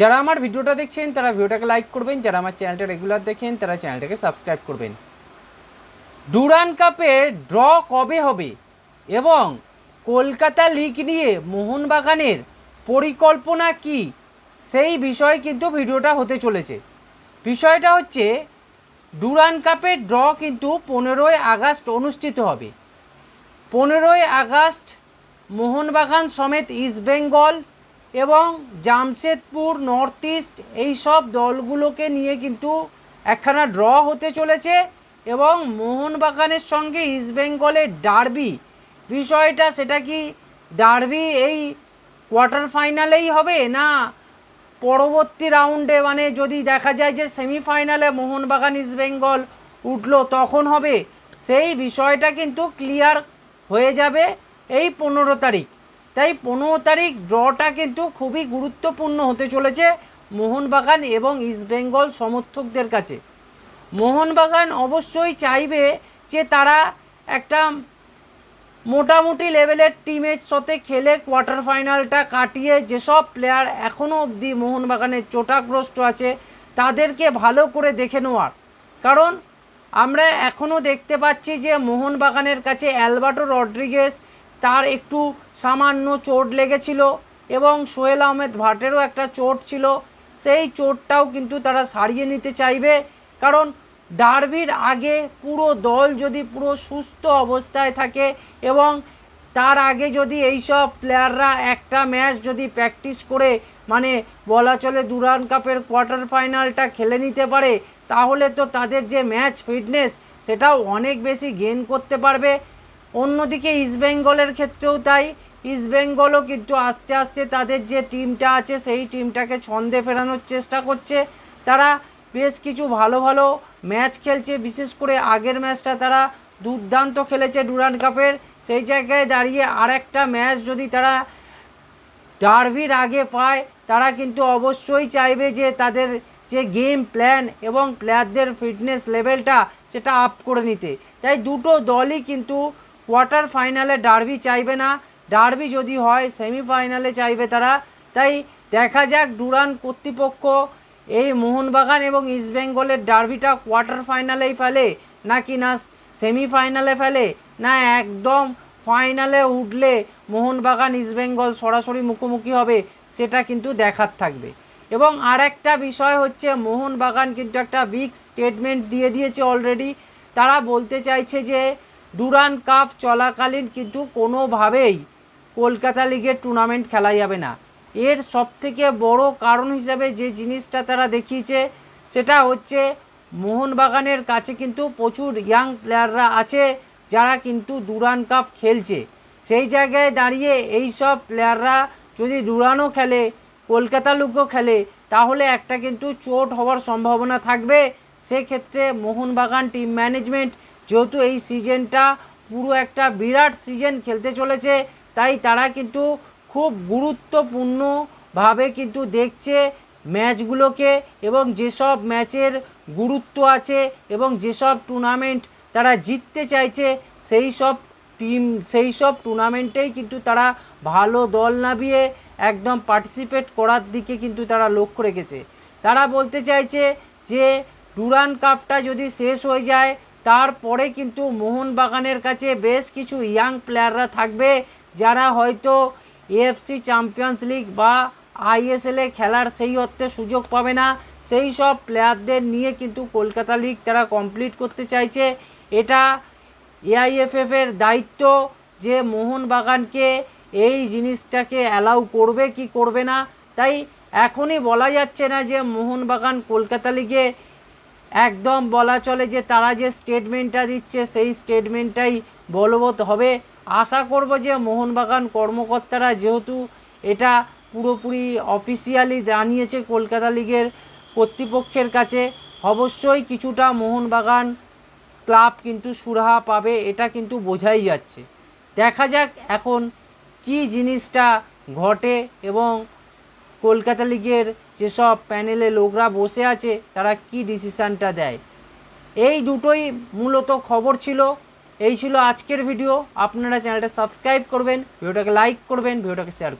যারা আমার ভিডিওটা দেখছেন, তারা ভিডিওটাকে লাইক করবেন। যারা আমার চ্যানেলটা রেগুলার দেখেন, তারা চ্যানেলটাকে সাবস্ক্রাইব করবেন। ডুরান কাপের ড্র কবে হবে? এবং কলকাতা লিগ নিয়ে মোহনবাগানের পরিকল্পনা কি? সেই বিষয়ে কিন্তু ভিডিওটা হতে চলেছে। বিষয়টা হচ্ছে, ডুরান কাপের ড্র কিন্তু পনেরোই আগস্ট অনুষ্ঠিত হবে। পনেরোই আগস্ট মোহনবাগান সমেত ইস্টবেঙ্গল এবং জামশেদপুর নর্থ ইস্ট এই সব দলগুলোকে নিয়ে কিন্তু একখানা ড্র হতে চলেছে এবং মোহনবাগানের সঙ্গে ইস্টবেঙ্গলের ডার্বি বিষয়টা সেটা কি ডার্বি এই কোয়ার্টার ফাইনালেই হবে না পরবর্তী রাউন্ডে মানে যদি দেখা যায় যে সেমিফাইনালে মোহনবাগান ইস্টবেঙ্গল উঠল, তখন হবে। সেই বিষয়টা কিন্তু ক্লিয়ার হয়ে যাবে এই পনেরো তারিখ। তাই পনেরো তারিখ ড্রটা কিন্তু খুবই গুরুত্বপূর্ণ হতে চলেছে মোহনবাগান এবং ইস্টবেঙ্গল সমর্থকদের কাছে। মোহনবাগান অবশ্যই চাইবে যে তারা একটা মোটামুটি লেভেলের টিমের সাথে খেলে কোয়ার্টার ফাইনালটা কাটিয়ে যেসব প্লেয়ার এখনও অবধি মোহনবাগানের চোটাগ্রস্ত আছে তাদেরকে ভালো করে দেখে নেওয়ার। কারণ আমরা এখনও দেখতে পাচ্ছি যে মোহনবাগানের কাছে অ্যালবার্টো রড্রিগেস তার একটু সামান্য চোট লেগেছিল এবং সোহেল আহমেদ ভাটেরও একটা চোট ছিল। সেই চোটটাও কিন্তু তারা সারিয়ে নিতে চাইবে। কারণ ডার্বির আগে পুরো দল যদি পুরো সুস্থ অবস্থায় থাকে এবং তার আগে যদি এইসব প্লেয়াররা একটা ম্যাচ যদি প্র্যাকটিস করে মানে বলা চলে দুরান কাপের কোয়ার্টার ফাইনালটা খেলে নিতে পারে, তাহলে তো তাদের যে ম্যাচ ফিটনেস, সেটাও অনেক বেশি গেন করতে পারবে। অন্যদিকে ইস্টবেঙ্গলের ক্ষেত্রেও তাই। ইস্টবেঙ্গলও কিন্তু আস্তে আস্তে তাদের যে টিমটা আছে, সেই টিমটাকে ছন্দে ফেরানোর চেষ্টা করছে। তারা বেশ কিছু ভালো ভালো ম্যাচ খেলছে। বিশেষ করে আগের ম্যাচটা তারা দুর্দান্ত খেলেছে ডুরান কাপের। সেই জায়গায় দাঁড়িয়ে আর একটা ম্যাচ যদি তারা ডার্ভির আগে পায়, তারা কিন্তু অবশ্যই চাইবে যে তাদের যে গেম প্ল্যান এবং প্লেয়ারদের ফিটনেস লেভেলটা সেটা আপ করে নিতে। তাই দুটো দলই কিন্তু কোয়ার্টার ফাইনালে ডার্বি চাইবে না। ডার্বি যদি হয়, সেমিফাইনালে চাইবে তারা। তাই দেখা যাক ডুরান কর্তৃপক্ষ এই মোহনবাগান এবং ইস্টবেঙ্গলের ডার্বিটা কোয়ার্টার ফাইনালেই ফেলে নাকি না সেমিফাইনালে ফেলে? না, একদম ফাইনালে উঠলে মোহনবাগান ইস্টবেঙ্গল সরাসরি মুখোমুখি হবে, সেটা কিন্তু দেখার থাকবে। এবং আর একটা বিষয় হচ্ছে, মোহনবাগান কিন্তু একটা বিগ স্টেটমেন্ট দিয়ে দিয়েছে অলরেডি তারা বলতে চাইছে যে ডুরান কাপ চলাকালীন কিন্তু কোনোভাবেই কলকাতা লিগের টুর্নামেন্ট খেলা যাবে না। এর সবথেকে বড় কারণ হিসাবে যে জিনিসটা তারা দেখিয়েছে, সেটা হচ্ছে মোহনবাগানের কাছে কিন্তু প্রচুর ইয়াং প্লেয়াররা আছে যারা কিন্তু ডুরান কাপ খেলছে। সেই জায়গায় দাঁড়িয়ে এই সব প্লেয়াররা যদি ডুরানও খেলে, কলকাতা লুকও খেলে, তাহলে একটা কিন্তু চোট হওয়ার সম্ভাবনা থাকবে। সেক্ষেত্রে মোহনবাগান টিম ম্যানেজমেন্ট যেহেতু এই সিজনটা পুরো একটা বিরাট সিজন খেলতে চলেছে, তাই তারা কিন্তু খুব গুরুত্বপূর্ণভাবে কিন্তু দেখছে ম্যাচগুলোকে এবং যেসব ম্যাচের গুরুত্ব আছে এবং যেসব টুর্নামেন্ট তারা জিততে চাইছে, সেই সব টিম, সেই সব টুর্নামেন্টেই কিন্তু তারা ভালো দল নামিয়ে একদম পার্টিসিপেট করার দিকে কিন্তু তারা লক্ষ্য রেখেছে। তারা বলতে চাইছে যে ডুরান কাপটা যদি শেষ হয়ে যায় তারপরে কিন্তু মোহনবাগানের কাছে বেশ কিছু ইয়াং প্লেয়াররা থাকবে, যারা হয়তো এএফসি চ্যাম্পিয়ন্স লিগ বা আইএসএলে খেলার সেই অর্থে সুযোগ পাবে না। সেই সব প্লেয়ারদের নিয়ে কিন্তু কলকাতা লিগ তারা কমপ্লিট করতে চাইছে। এটা এআইএফএফ এর দায়িত্ব যে মোহনবাগানকে এই জিনিসটাকে অ্যালাউ করবে কি করবে না। তাই এখনই বলা যাচ্ছে না যে মোহনবাগান কলকাতা লিগে একদম বলা চলে যে তারা যে স্টেটমেন্টটা দিচ্ছে, সেই স্টেটমেন্টটাই বলবৎ হবে। আশা করব যে মোহনবাগান কর্মকর্তারা যেহেতু এটা পুরোপুরি অফিসিয়ালি জানিয়েছে কলকাতা লিগের কর্তৃপক্ষের কাছে, অবশ্যই কিছুটা মোহনবাগান ক্লাব কিন্তু সুরাহা পাবে, এটা কিন্তু বোঝাই যাচ্ছে। দেখা যাক এখন কি জিনিসটা ঘটে এবং কলকাতা লিগের যেসব প্যানেলে লোকরা বসে আছে, তারা কি ডিসিশানটা দেয়? এই দুটোই মূলত খবর ছিল। এই ছিল আজকের ভিডিও। আপনারা চ্যানেলটা সাবস্ক্রাইব করবেন, ভিডিওটাকে লাইক করবেন, ভিডিওটাকে শেয়ার করবেন।